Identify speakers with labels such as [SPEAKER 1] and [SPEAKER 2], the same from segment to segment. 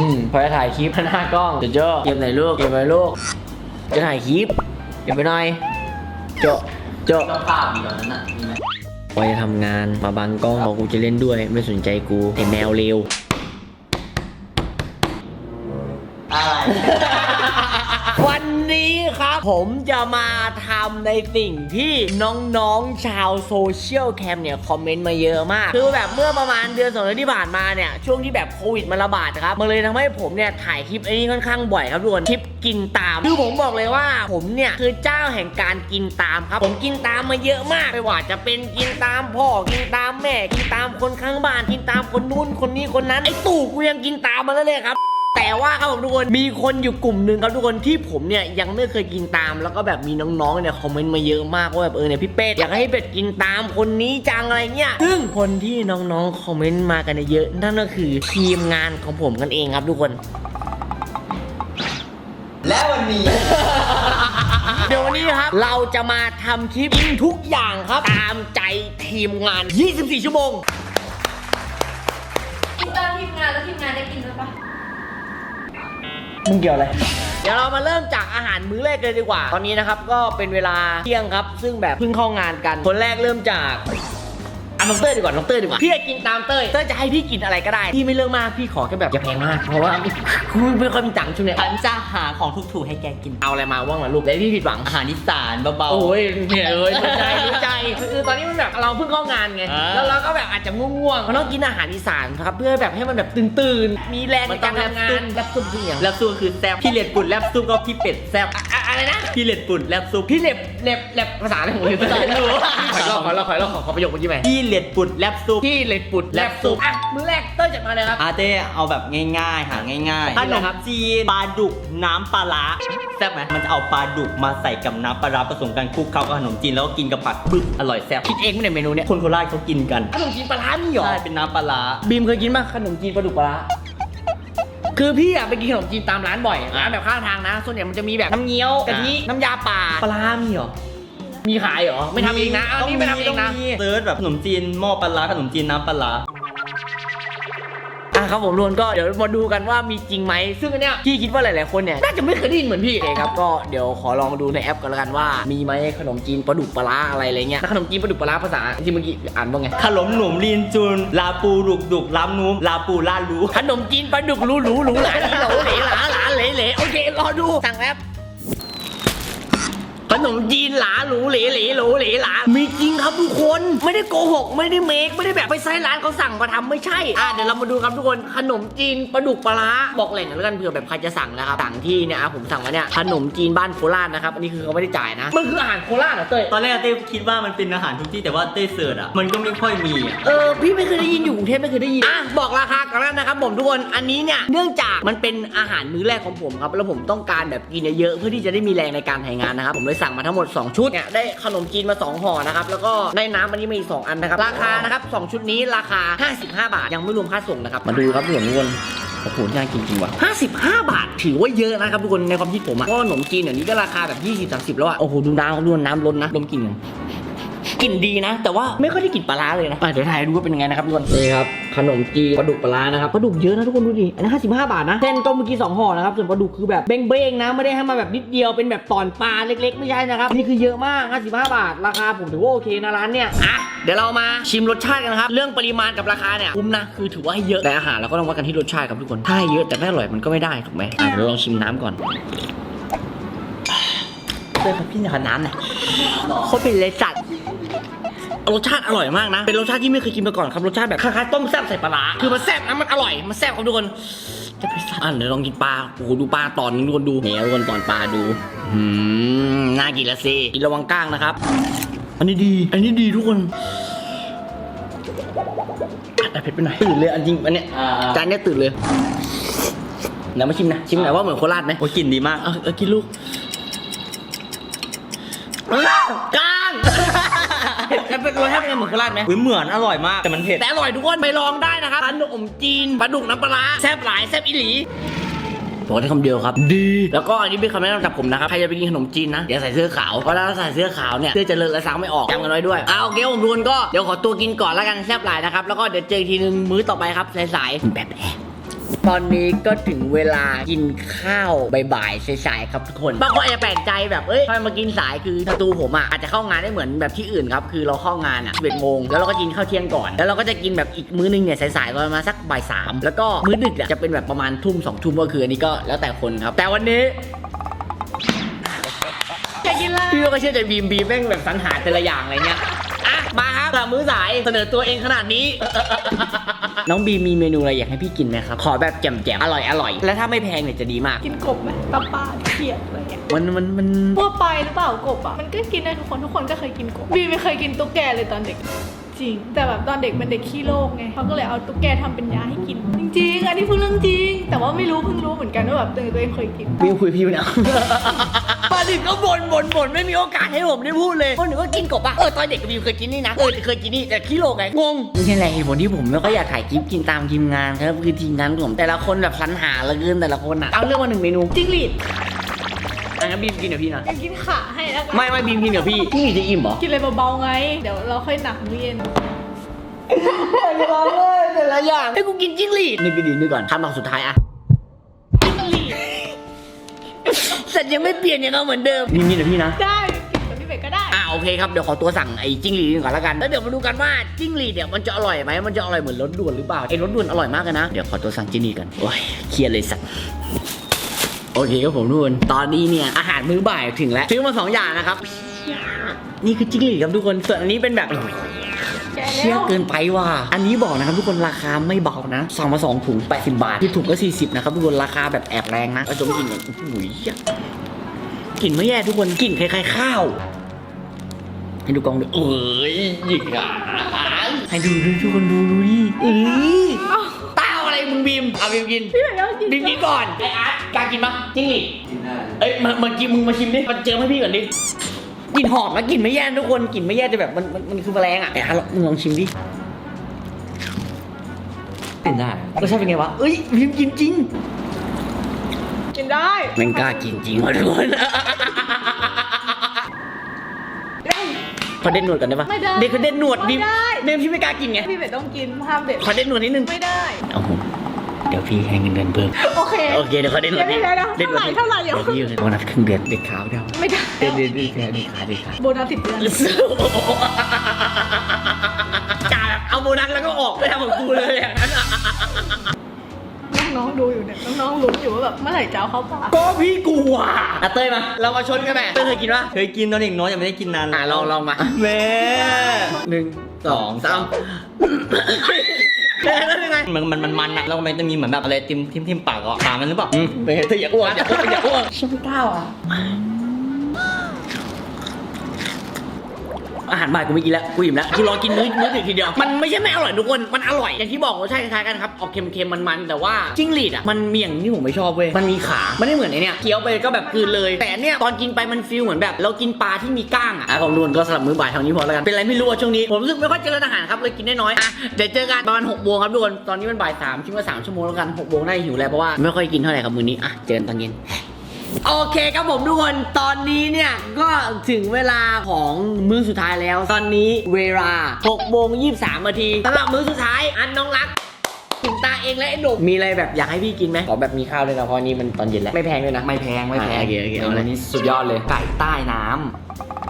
[SPEAKER 1] อืมพอจะถ่ายคลิปหน้ากล้องเดี๋ยวเจ้าเก็บไหนอยลูกเก็บไหนอยลูก จะถ่ายคลิปเก็บไปหน่อยเจ้าเจ้า
[SPEAKER 2] ต้องภาพอยู่ตอนนั้นน่ะมีไหม
[SPEAKER 1] พอจะทำงานมาบังกล้องบอกกูจะเล่นด้วย ไม่สนใจกูไอแมวเร็ว
[SPEAKER 2] อะไร
[SPEAKER 1] วั นนี้ครับ ผมจะมาทำในสิ่งที่น้องๆชาวโซเชียลแคมเนี่ย คอมเมนต์มาเยอะมาก คือแบบเมื่อประมาณเดือนสองเดือนที่ผ่านมาเนี่ย ช่วงที่แบบโควิดมันระบาดครับ มันเลยทำให้ผมเนี่ย ถ่ายคลิปไอ้นี่ค่อนข้างบ่อยครับทุกคนคลิปกินตาม คือผมบอกเลยว่าผมเนี่ย คือเจ้าแห่งการกินตามครับ ผมกินตามมาเยอะมากไม่ว่าจะเป็นกินตามพ่อกินตามแม่กินตามคนข้างบ้านกินตามคนนู้นคนนี้คนนั้นไอ้ตู่กูยังกินตามมาแล้วเลยครับ แต่ว่าครับผมทุกคนมีคนอยู่กลุ่มหนึ่งครับทุกคนที่ผมเนี่ยยังไม่เคยกินตาม แล้วก็แบบมีน้องๆเนี่ยคอมเมนต์มาเยอะมากว่าแบบเออเนี่ยพี่เป็ดอยากให้เป็ดกินตามคนนี้จังอะไรเงี้ยซึ่งคนที่น้องๆคอมเมนต์มากันเนี่ยเยอะนั่นก็คือทีมงานของผมกันเองครับทุกคน
[SPEAKER 2] และวันนี้
[SPEAKER 1] เดี๋ยววันนี้ครับ เราจะมาทำคลิปกินทุกอย่างครับ ตามใจทีมงาน 24 ชั่วโมง
[SPEAKER 3] กินตอนทีมงานแล้วทีมงานได้กินด้วยปะ
[SPEAKER 1] มึงเกี่ยวอะไร เดี๋ยวเรามาเริ่มจากอาหารมื้อแรกเลยดีกว่า ตอนนี้นะครับก็เป็นเวลาเที่ยงครับ ซึ่งแบบเพิ่งเข้างานกัน คนแรกเริ่มจาก อะน้องเต้ยดีกว่าน้องเต้ยดีกว่าพี่จะกินตามเต้ยเต้ยจะให้พี่กินอะไรก็ได้พี่ไม่เลือกมากพี่ขอแค่แบบอย่าแพงมากเพราะว่ากูไม่ค่อยมีตังค์ช่วงเนี้ย
[SPEAKER 2] ฉันจะหาของถูกๆให้แกกิน
[SPEAKER 1] เอาอะไรมาว่างมาลูกแล้วพี่ผิดหวัง
[SPEAKER 2] อาหารอีสานเบาๆ
[SPEAKER 1] โอ้ยเนี่ยเอ้ยรู้ใจรู้ใจคือตอนนี้มันแบบเราเพิ่งเข้างานไง
[SPEAKER 2] อ่า
[SPEAKER 1] แล้วเราก็แบบอาจจะง่วงๆเราต้องกินอาหารอีสานครับเพื่อแบบให้มันแบบตื่นๆมีแรงในการทำงานรับซุปที่อย่าง
[SPEAKER 2] แลบซุปคือแซ่บพี่เล็ดปุ่นแลบซุปก็พี่เป็ดแซ่บ
[SPEAKER 1] อะอะอะไรนะ
[SPEAKER 2] พี่เล็ดปุ่นแลบซุป
[SPEAKER 1] พี่เล็บเล็บเล็บภาษาอะไรของพี่ภาษาไม่รู้ขอลองขอลองขอลองขอขอประโยคเมื่อกี้ไหม
[SPEAKER 2] พี่เล็ดปุ่นแลบซุป
[SPEAKER 1] พี่เล็บปุด
[SPEAKER 2] แลบซุป
[SPEAKER 1] อะมือแรกเต้ยจัดมาเลยครับ
[SPEAKER 2] อาเต้เอาแบบง่าย ๆ หาง่ายๆ
[SPEAKER 1] ข
[SPEAKER 2] ข
[SPEAKER 1] น
[SPEAKER 2] น
[SPEAKER 1] ม
[SPEAKER 2] มจีนปลาดุกน้ำปลาร้าแซ่บไหมมันจะเอาปลาดุกมาใส่กับน้ำปลาร้าผสมกันคลุกเข้ากับขนมจีนแล้วก็กินกับผักปึ๊บอร่อยแซ่บ
[SPEAKER 1] คิดเองไม่ได้เมนูเนี้ย
[SPEAKER 2] คนโคราชเขากินกัน
[SPEAKER 1] ขนมจีนปลาร้ามีเหรอ
[SPEAKER 2] ใช่เป็นน้ำปลาร้า
[SPEAKER 1] บีมเคยกินป่ะขนมจีนปลาดุกปลาร้า คือพี่อะไปกินขนมจีนตามร้านบ่อยร้านแบบข้างทางนะ ส่วนใหญ่มันจะมีแบบน้ำเงี้ยวกะทิน้ำยาป่า
[SPEAKER 2] ปลาร้ามีเหรอ
[SPEAKER 1] มีขายเหรอไม่ทำเองนะเอานี่ไม่ทำเองนะ
[SPEAKER 2] ต้มีเซิร์ชแบบขนมจีนหม้อปลาร้าขนมจีนน้ำปลาร้า
[SPEAKER 1] อะครับผมรวนก็เดี๋ยวมาดูกันว่ามีจริงไหมซึ่งอันเนี้ยพี่คิดว่าหลายๆคนเนี่ยน่าจะไม่เคยได้ยินเหมือนพี่เลยครับก็เดี๋ยวขอลองดูในแอปกันแล้วกันว่ามีไหมขนมจีนปลาดุกปลาร้าอะไรอะไรเงี้ยแล้วขนมจีนปลาดุกปลาร้าภาษาที่เมื่อกี้อ่านว่าไง
[SPEAKER 2] ขนมหนุ่มลีนจูนลาปูดุกดุกล้ำนุ่มลาปูลาดรู้
[SPEAKER 1] ขนมจีนปลาดุกหรูหรูหรูหลาหลีโหลเหลหลาหลาเหลเหลโอเครอดูสั่งแอป ขนมจีนหลาหรูเหลเหลโหลเหลหลามีจริงครับทุกคนไม่ได้โกหกไม่ได้เมคไม่ได้แบบไปไซร้านเขาสั่งมาทำไม่ใช่อะเดี๋ยวเรามาดูครับทุกคนขนมจีนปลาดุกปลาร้าบอกแหล่งกันแล้วกันเผื่อแบบใครจะสั่งนะครับสั่งที่เนี่ยอะผมสั่งมาเนี่ยขนมจีนบ้านโคราชนะครับอันนี้คือเขาไม่ได้จ่ายนะมันคืออาหารโคราชเหรอเต้ย
[SPEAKER 2] ตอนแรกเต้คิดว่ามันเป็นอาหารทุกที่แต่ว่าเต้เสิร์ชอะมันก็ไม่ค่อยมีอะ
[SPEAKER 1] เออพี่ไม่เคยได้ยินอยู่กรุงเทพไม่เคยได้ยินอะบอกราคากันแล้วนะครับผมทุกคนอันนี้เนี่ยเนื่องจากมันเป็นอาหารมื้อแรกของผมครับแล้วผมต้องการแบบกินเยอะๆเพื่อที่จะได้มีแรงในการถ่ายงานนะครับผมเลยสั่งมาทั้งหมด 2 ชุดเนี่ยได้ขนมจีนมา 2ห่อนะครับแล้วก็ได้น้ำอันนี้มาอีก2อันนะครับราคานะครับสองชุดนี้ราคา 55 บาท ยังไม่รวมค่าส่งนะครับมาดูครับทุกคนทุกคนโอ้โหน่ากินจริงว่ะ55 บาท ถือว่าเยอะนะครับทุกคนในความคิดผมอะเพราะว่าขนมจีนเดี๋ยวนี้ก็ราคาแบบ 20 30 แล้วอะโอ้โหดูน้ำดูน้ำล้นนะดมกลิ่น กันกลิ่นดีนะ แต่ว่าไม่ค่อยได้กลิ่นปลาร้าเลยนะอะเดี๋ยวถ่ายดูว่าเป็นยังไงนะครับทุกคนนี่ครับขนมจีนปลาดุกปลาร้านะครับปลาดุกเยอะนะทุกคนดูดิอันนี้55 บาทนะเส้นก็เมื่อกี้2ห่อนะครับส่วนปลาดุกคือแบบเบ้งๆนะไม่ได้ให้มาแบบนิดเดียวเป็นแบบตอนปลาเล็ก ๆ ไม่ใช่นะครับนี่คือเยอะมาก 55 บาทราคาผมถือว่าโอเคนะร้านเนี่ยอะเดี๋ยวเรามาชิมรสชาติกันนะครับเรื่องปริมาณกับราคาเนี่ยคุ้มนะคือถือว่าให้เยอะแต่อาหารเราก็ต้องวัดกันที่รสชาติครับทุกคนถ้าให้เยอะแต่ไม่อร่อยมันก็ไม่ได้ถูกไหมอะเดี๋ยวลองชิมน้ำก่อน
[SPEAKER 2] เต้ครับพี่ขอน้ำหน่อย
[SPEAKER 1] โคตรเป็นเลยจัด รสชาติอร่อยมากนะ เป็นรสชาติที่ไม่เคยกินมาก่อนครับ รสชาติแบบคล้ายๆต้มแซ่บใส่ปลาร้าคือมันแซ่บนะมันอร่อย มันแซ่บครับทุกคนจะไปสั่งอะเดี๋ยวลองกินปลา โอ้โห ดูปลาตอนนึงทุกคนดูเนี่ยทุกคนตอนปลาดูอืมน่ากินละสิกินระวังก้างนะครับ อันนี้ดี อันนี้ดีทุกคนแต่เผ็ดไปหน่อยตื่นเลยอันจริงอันเนี้ย
[SPEAKER 2] อ่า
[SPEAKER 1] จานเนี้ยตื่นเลยเดี๋ยวมาชิมนะ ชิมหน่อยว่าเหมือนโคราชไหม
[SPEAKER 2] โอ้ยกลิ่นดีมาก
[SPEAKER 1] เอาเอากินลูกก้ เป็นรสชาติเป็นไงเหมือนโคราชไหม
[SPEAKER 2] อุ้ยเหมือนอร่อยมาก แต่มันเผ็ด
[SPEAKER 1] แต่อร่อยทุกคนไปลองได้นะครับขนมจีนปลาดุกน้ำปลาร้าแซ่บหลายแซ่บอีหลีบอกได้คำเดียวครับ ดี แล้วก็อันนี้เป็นคำแนะนำจากผมนะครับ ใครจะไปกินขนมจีนนะ อย่าใส่เสื้อขาว เพราะถ้าใส่เสื้อขาวเนี่ย เสื้อจะเลอะและซักไม่ออกจำกันไว้ด้วยเอาโอเคผมรุนก็ เดี๋ยวขอตัวกินก่อนแล้วกันแซ่บหลายนะครับ แล้วก็เดี๋ยวเจออีกทีนึงมื้อต่อไปครับสายๆแบบแอบ ตอนนี้ก็ถึงเวลากินข้าวบ่ายๆสายๆครับทุกคนบางคนอาจจะแปลกใจแบบเอ้ยทำไมมากินสายคือประตูผมอะอาจจะเข้างานได้เหมือนแบบที่อื่นครับคือเราเข้างานอะ11โมงแล้วเราก็กินข้าวเที่ยงก่อน แล้วเราก็จะกินแบบอีกมื้อนึงเนี่ยสายๆประมาณสักบ่ายสามแล้วก็มื้อดึกอะจะเป็นแบบประมาณทุ่มสองทุ่มก็คืออันนี้ก็แล้วแต่คนครับ แต่วันนี้
[SPEAKER 3] อยากกินอะไร
[SPEAKER 1] พี่ก็เชื่อใจบีมบีมแม่งแบบสรรหาแต่ละอย่างอะไรเงี้ยอะ มาครับสำหรับมื้อสายเสนอตัวเองขนาดนี้ น้องบีมมีเมนูอะไรอยากให้พี่กินไหมครับ ขอแบบแจ่มๆ อร่อยอร่อย แล้วถ้าไม่แพงเนี่ยจะดีมาก
[SPEAKER 3] กินกบไหมปลาปลาเขียดอะไรเงี้ย
[SPEAKER 1] มันมันมัน
[SPEAKER 3] ทั่วไปหรือเปล่ากบอะ มันก็กินได้ทุกคนทุกคนก็เคยกินกบ บีไม่เคยกินตุ๊กแกเลยตอนเด็ก จริง แต่แบบตอนเด็กเป็นเด็กขี้โรคไงเขาก็เลยเอาตุ๊กแกทำเป็นยาให้กิน จริง ๆ อันนี้พูดเรื่องจริง แต่ว่าไม่รู้เพิ่งรู้เหมือนกันว่าแบบตัวเองตัวเองเคยกิน
[SPEAKER 1] บีมคุยพี่ไปแล้ว มาถึงก็บ่นบ่นบ่นไม่มีโอกาสให้ผมได้พูดเลยคนหนึ่งก็กินกบอะเออตอนเด็กก็บีมเคยกินนี่นะเออเคยกินนี่แต่ขี้โลกไงงงนี่แหละเหตุผลที่ผมไม่ค่อยอยากถ่ายคลิปกินตามทีมงานครับคือทีมงานผมแต่ละคนแบบสรรหาเหลือเกินแต่ละคนอะเอาเรื่องมาหนึ่งเมนู
[SPEAKER 3] จิ้งหรีด
[SPEAKER 1] อะงั้นบีมกินกับพี่นะ
[SPEAKER 3] อยากกินขาให้แล้วกัน
[SPEAKER 1] ไม่ไม่บีมกินกับพี่พี่จะอิ่มเหรอ
[SPEAKER 3] กินอะไรเบาๆไง เดี๋ยวเราค่อยหนักมื้อเย็น
[SPEAKER 1] แต่ละอย่างให้กูกินจิ้งหรีดนึกดีๆนึกก่อนคำตอบสุดท้ายอะจิ้งหรีด สัตว์ยังไม่เปลี่ยนยังเอาเหมือนเดิมบีมกินกับพี่นะ
[SPEAKER 3] ได้กินกับพี่เบกก็ได้
[SPEAKER 1] อ่าโอเคครับ เดี๋ยวขอตัวสั่งไอ้จิ้งหรีดก่อนแล้วกัน แล้วเดี๋ยวมาดูกันว่าจิ้งหรีดเนี่ยมันจะอร่อยไหมมันจะอร่อยเหมือนรสด่วนหรือเปล่าไอ้รสด่วนอร่อยมากเลยนะ เดี๋ยวขอตัวสั่งจิ้งหรีดกันโอ้ยเครียดเลยสัตว์ โอเคครับผมทุกคน ตอนนี้เนี่ยอาหารมื้อบ่ายถึงแล้ว ซื้อมาสองอย่างนะครับ นี่คือจิ้งหรีดครับทุกคน ส่วนอันนี้เป็นแบบ
[SPEAKER 3] แก
[SPEAKER 1] เชี่ยเกินไปว่ะ อันนี้บอกนะครับทุกคนราคาไม่เบานะสั่งมา2ถุง 80 บาท ที่ถุงก็ 40 นะครับทุกคนราคาแบบแอบแรงนะก็จะไม่กินกันโอ้โหกลิ่นไม่แย่ทุกคนกลิ่นคล้ายๆข้าวให้ดูกล้องดูเอ้ยหยิกอะให้ดูดูทุกคนดูดูดิเอ้ยต้าอะไรมึงบีมเอาบีมกิน
[SPEAKER 3] พี่เบกก็กิน
[SPEAKER 1] บีมกินก่อนไออาร์ตกล้ากินปะจริงดิกินได้เอ้ยมามากินมึงมาชิมดิมาเจอให้พี่ก่อนดิ กลิ่นหอมนะกลิ่นไม่แย่ทุกคนกลิ่นไม่แย่แต่แบบมันมันมันคือแมลงอะไออาร์ตมึงลองชิมดิ
[SPEAKER 2] กินได้
[SPEAKER 1] รสชาติเป็นไงวะเอ้ยบีมกินจริง
[SPEAKER 3] กินได้
[SPEAKER 1] แม่งกล้ากินจริงวะทุกคน
[SPEAKER 3] ได้
[SPEAKER 1] ขอเด็ดหนวดก่อนได้ปะ
[SPEAKER 3] ไม่ได้
[SPEAKER 1] เด็กเขาเด็ดหนวดบีม
[SPEAKER 3] ไม่ได้
[SPEAKER 1] เด็กพี่ไม่กล้ากินไง
[SPEAKER 3] พี่เบกต้องกินห้ามเด็ด
[SPEAKER 1] ขอเด็ดหนวดนิดนึง
[SPEAKER 3] ไม่ได้
[SPEAKER 1] เอาผม เดี๋ยวพี่ให้เงินเดือนเพิ่ม
[SPEAKER 3] โอเค
[SPEAKER 1] โอเคเดี๋ยวเขาเด็ดหนวด
[SPEAKER 3] เดี๋ยวเดี๋ยวเดี๋ยว
[SPEAKER 1] หนวด
[SPEAKER 3] เท่าไหร่เท่าไหร่
[SPEAKER 1] เดี๋ยวพี่ให้โบนัสครึ่งเดือนเด็กขาวเดียว
[SPEAKER 3] ไม่ได้
[SPEAKER 1] เด็ดเด็ดเด็ดเด็ดเด็ดขาเด็ดขา
[SPEAKER 3] โบนัสติดเดือน
[SPEAKER 1] จ่าแบบเอาโบนัสแล้วก็ออกไม่ทำของกูเลยอย่างนั้นอะ
[SPEAKER 3] น้องๆดูอยู่เนี่ยน้องๆลุ้นอยู่ว่าแบบเมื่อไหร่จะเอาเข้าปาก
[SPEAKER 1] ก็พี่กลัวอะเต้ยมาเรามาชนกันแม่เต้ยเคยกินปะ
[SPEAKER 2] เคยกินตอนเด็กน้อยยังไม่ได้กินนาน
[SPEAKER 1] อะลองลองมา
[SPEAKER 2] แม่
[SPEAKER 1] หนึ่งสองสาม เป็นไงเป็นไง
[SPEAKER 2] มันมันมันมันอะแล้วมันจะมีเหมือนแบบอะไรทิมทิมทิมปากอะปากมันหรือเปล่า
[SPEAKER 1] อืมเป็นไงเธออย่าอ้วนอย่าอ้วนอย่าอ้วนชิมเก้าอะ อาหารบ่ายกูไม่กินแล้วกูอิ่มแล้วกูรอกินมื้อมื้อดึกทีเดียวมันไม่ใช่ไม่อร่อยทุกคนมันอร่อยอย่างที่บอกรสชาติคล้ายๆกันครับออกเค็มๆมันๆแต่ว่าจิ้งหรีดอะมันมีอย่างที่ผมไม่ชอบเว้ยมันมีขาไมันไม่เหมือนไอเนี้ยเคี้ยวไปก็แบบกืนเลย แต่เนี้ยตอนกินไปมันฟีลเหมือนแบบ เรากินปลาที่มีก้างอะอะของนวลก็สลับมื้อบ่ายเท่านี้พอแล้วกันเป็นไรไม่รู้ช่วงนี้ผมรู้สึกไม่ค่อยเจริญอาหารครับเลยกินได้น้อยอะเดี๋ยวเจอกันประมาณหกโมงครับทุกคนตอนนี้มันบ่ายสามคิดว่าสามชั่วโมงแล้วกันหกโมงได้หิวแล้วเพราะว่าไม่ค่อยกินเท่าไหร่ครับมื้อนี้อะเจอกันตอนเย็น โอเคครับผมทุกคน ตอนนี้เนี่ยก็ถึงเวลาของมื้อสุดท้ายแล้ว ตอนนี้เวลา6โมง23นาทีสำหรับมื้อสุดท้ายอันน้องรักถึงตาเองและไอ้หนุ่มมีอะไรแบบอยากให้พี่กินไหมขอแบบมีข้าวด้วยนะเพราะอันนี้มันตอนเย็นแล้วไม่แพงด้วยนะ
[SPEAKER 2] ไม่แพงไม่แพง
[SPEAKER 1] อะโอเคโอเคเอาเลย
[SPEAKER 2] วันนี้สุดยอดเลย ไก่ใต้น้ำนะ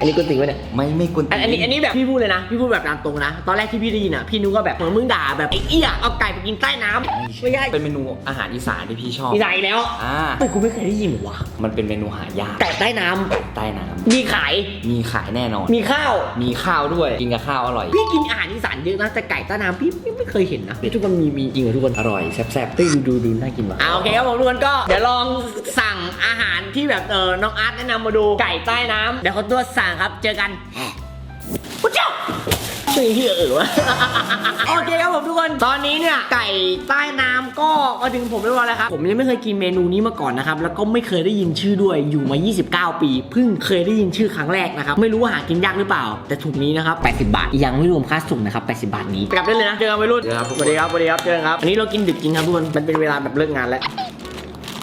[SPEAKER 1] อันนี้กูติงไว้เนี่ย
[SPEAKER 2] ไม่ไม่กุน
[SPEAKER 1] อันอันนี้อันนี้แบบพี่พูดเลยนะ พี่พูดแบบตามตรงนะ ตอนแรกที่พี่ได้ยินอะพี่นึกว่าแบบเหมือนมึงด่าแบบไอ้เอี้ยเอาไก่ไปกินใต้น้ำไม่ใช่
[SPEAKER 2] เป็นเมนูอาหารอีสานที่พี่ชอบ
[SPEAKER 1] อีสานอีกแล้ว
[SPEAKER 2] อ่า
[SPEAKER 1] แต่กูไม่เคยได้ยินว่ะ
[SPEAKER 2] มันเป็นเมนูหายาก
[SPEAKER 1] ไก่ใต้น้ำ
[SPEAKER 2] ใต้น้ำ
[SPEAKER 1] มีขาย
[SPEAKER 2] มีขายแน่นอน
[SPEAKER 1] มีข้าว
[SPEAKER 2] มีข้าวด้วยกินกับข้าวอร่อย
[SPEAKER 1] พี่กินอาหารอีสานเยอะนะแต่ไก่ใต้น้ำพี่พี่ไม่เคยเห็นนะทุกคนมีมีจริงเหรอทุกคน
[SPEAKER 2] อร่อยแซ่บ
[SPEAKER 1] เฮ้ยดูดูดูน่ากินว่ะ อ่าโอเคครับผมทุกคนก็เดี๋ยวลองสั่งอาหารที่แบบเออน้องอาร์ตแนะนำมาดูไก่ใต้น้ำเดี๋ยวเขาตัวสั่งครับ เจอกันพุทธเจ้าชื่อที่เออวะโอเคครับผมทุกคน ตอนนี้เนี่ยไก่ใต้น้ำก็มาถึงผมเรียบร้อยแล้วครับ ผมยังไม่เคยกินเมนูนี้มาก่อนนะครับ แล้วก็ไม่เคยได้ยินชื่อด้วย อยู่มา 29 ปี เพิ่งเคยได้ยินชื่อครั้งแรกนะครับ ไม่รู้ว่าหากินยากหรือเปล่า แต่ถุงนี้นะครับ 80 บาท ยังไม่รวมค่าส่งนะครับ 80 บาทนี้ กลับได้เลยนะ เจอกันไปรุ่น
[SPEAKER 2] เจอครับ
[SPEAKER 1] สวัสดีครับ สวัสดีครับ เจอกันครับ อันนี้เรากินดึกจริงครับทุกคน มันเป็นเวลาแบบเลิกงานแล้ว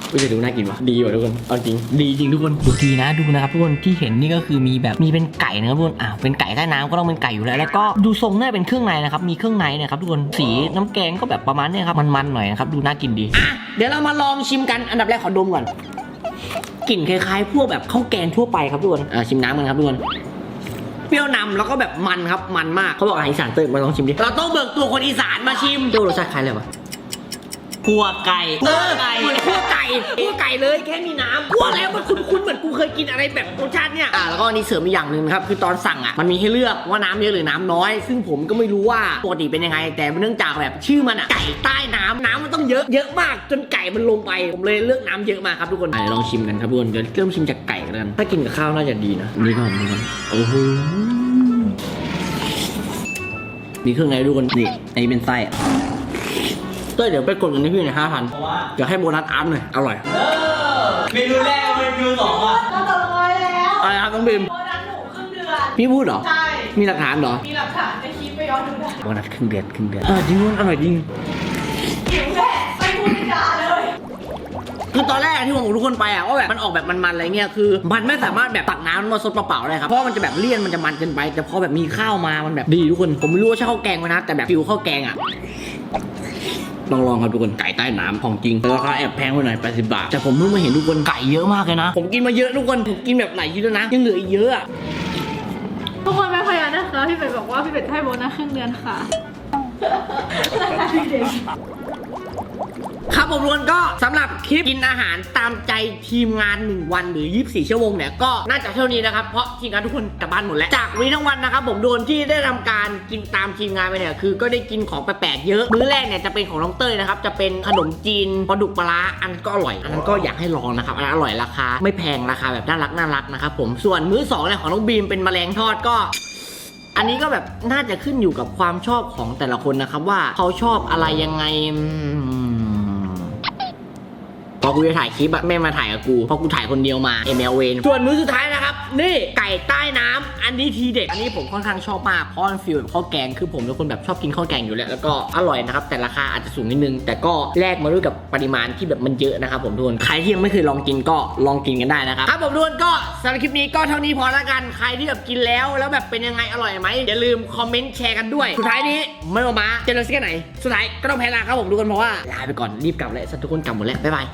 [SPEAKER 1] ไม่จะดูน่ากินวะดีว่ะทุกคนเอาจริง ดีจริงทุกคนดูดีนะดูนะครับทุกคนที่เห็นนี่ก็คือมีแบบมีเป็นไก่นะครับทุกคนอ่าเป็นไก่ใต้น้ำก็ต้องเป็นไก่อยู่แล้ว แล้วก็ดูทรงน่าเป็นเครื่องในนะครับมีเครื่องในนะครับทุกคนสีน้ำแกงก็แบบประมาณเนี้ยครับมันๆหน่อยนะครับดูน่ากินดีอะเดี๋ยวเรามาลองชิมกันอันดับแรกขอดมก่อนกลิ่นคล้ายๆ พวกแบบข้าวแกงทั่วไปครับทุกคนอ่าชิมน้ำกันครับทุกคนเปรี้ยวนำแล้วก็แบบมันครับมันมากเขาบอกอาหารอีสานเติมมาลองชิมดิเราต้องเบิกตัวคนอีสานมาชิมดูรสชาติคล้ายเลยวะ
[SPEAKER 2] คั่วไก่
[SPEAKER 1] เออเหมือนคั่วไก่คั่วไก่เลยแค่มีน้ำคั่วแล้วมันคุ้นๆเหมือนกูเคยกินอะไรแบบรสชาติเนี่ยอ่าแล้วก็อันนี้เสริมอีกอย่างหนึ่งนะครับคือตอนสั่งอะมันมีให้เลือกว่าน้ำเยอะหรือน้ำน้อย ซึ่งผมก็ไม่รู้ว่าปกติเป็นยังไง แต่เนื่องจากแบบชื่อมันอะไก่ใต้น้ำน้ำมันต้องเยอะเยอะมากจนไก่มันลงไป ผมเลยเลือกน้ำเยอะมาครับทุกคนอะเดี๋ยวลองชิมกันครับทุกคนเดี๋ยวเริ่มชิมจากไก่กันถ้ากินกับข้าวน่าจะดีนะนี่ครับผมทุกคนโอ้โหมีเครื่องในด้วยกันนี่อันนี้เป็นไส้อะ เต้ยเดี๋ยวไปกดเงินให้พี่หน่อยห้าพัน
[SPEAKER 2] เพราะว่า
[SPEAKER 1] เดี๋ยวให้โบนัสอาร์ตหน่อยอร่อย
[SPEAKER 2] เออเมนูแรกเมนูสองอะ
[SPEAKER 3] ก็ตกลงแล้ว
[SPEAKER 1] อะไรครับน้องบิม
[SPEAKER 3] โบนัสหนูครึ่งเดือน
[SPEAKER 1] พี่พูดเหรอ
[SPEAKER 3] ใช่
[SPEAKER 1] มีหลักฐานเหรอ
[SPEAKER 3] มีหลักฐานในคลิปไปย้อนดูได้
[SPEAKER 1] โบนัสครึ่งเดือนครึ่งเดือนเออจริงมันอร่อยจริง
[SPEAKER 3] หิวแม่ไม่พูดไม่จาเลย
[SPEAKER 1] คือตอนแรกที่ผมบอกทุกคนไปอะว่าแบบมันออกแบบมันๆอะไรเงี้ยคือ มันไม่สามารถแบบตักน้ำมาซดเปล่าๆได้ครับเพราะมันจะแบบเลี่ยนมันจะมันเกินไป แต่พอแบบมีข้าวมามันแบบดีทุกคน ผมไม่รู้ว่าใช่ข้าวแกงไหมนะแต่แบบฟิวข้าวแกงอะ ลองลองๆครับทุกคนไก่ใต้น้ำของจริงราคาแอบแพงไปหน่อย80 บาท แต่ผมเพิ่งมาเห็นทุกคนไก่เยอะมากเลยนะ ผมกินมาเยอะทุกคน ผมกินแบบไหนยชิ้นแล้วนะ ยังเหลืออีกเยอะอะ
[SPEAKER 3] ทุกคนไม่พยายามนะคะพี่เป็ดบอกว่าพี่เป็ดให้โบนัสครึ่งเดือนค่ะ
[SPEAKER 1] ครับผมทุกคนก็สำหรับคลิปกินอาหารตามใจทีมงาน 1 วันหรือ 24 ชั่วโมงเนี่ยก็น่าจะเท่านี้นะครับ เพราะทีมงานทุกคนกลับบ้านหมดแล้ว จากวันนี้ทั้งวันนะครับผมโดนที่ได้ทำการกินตามทีมงานไปเนี่ยคือก็ได้กินของแปลกๆเยอะ มื้อแรกเนี่ยจะเป็นของน้องเต้ยนะครับจะเป็นขนมจีนปลาดุกปลาอันก็อร่อย อันนั้นก็อยากให้ลองนะครับอันนั้นอร่อยราคา ไม่แพงราคาแบบน่ารักน่ารักนะครับผมส่วนมื้อสองเนี่ยของน้องบีมเป็นแมลงทอดก็อันนี้ก็แบบน่าจะขึ้นอยู่กับความชอบของแต่ละคนนะครับว่าเขาชอบอะไรยังไง พอกูจะถ่ายคลิปอะแม่มาถ่ายกับกูเพราะกูถ่ายคนเดียวมาเอเมลเวนส่วนมื้อสุดท้ายนะครับ นี่ไก่ใต้น้ำอันนี้ทีเด็ด อันนี้ผมค่อนข้างชอบมากเพราะมันฟีลแบบข้าวแกงคือผมเป็นคนแบบชอบกินข้าวแกงอยู่แล้ว แล้วก็อร่อยนะครับ แต่ราคาอาจจะสูงนิดนึง แต่ก็แลกมาด้วยกับปริมาณที่แบบมันเยอะนะครับผมทุกคนใครที่ยังไม่เคยลองกินก็ลองกินกันได้นะครับครับผมทุกคนก็สำหรับคลิปนี้ก็เท่านี้พอละกันใครที่แบบกินแล้วแล้วแบบเป็นยังไงอร่อยไหมอย่าลืมคอมเมนต์แชร์กันด้วยสุดท้ายนี้ไม่ออกมาเจอกันที่ไหนสุดท้ายก็ต้องแพ้ลาครับผมทุกคนเพราะว่าลาไปก่อนรีบกลับแล้วสัตว์ทุกคนกลับหมดแล้วบ๊ายบาย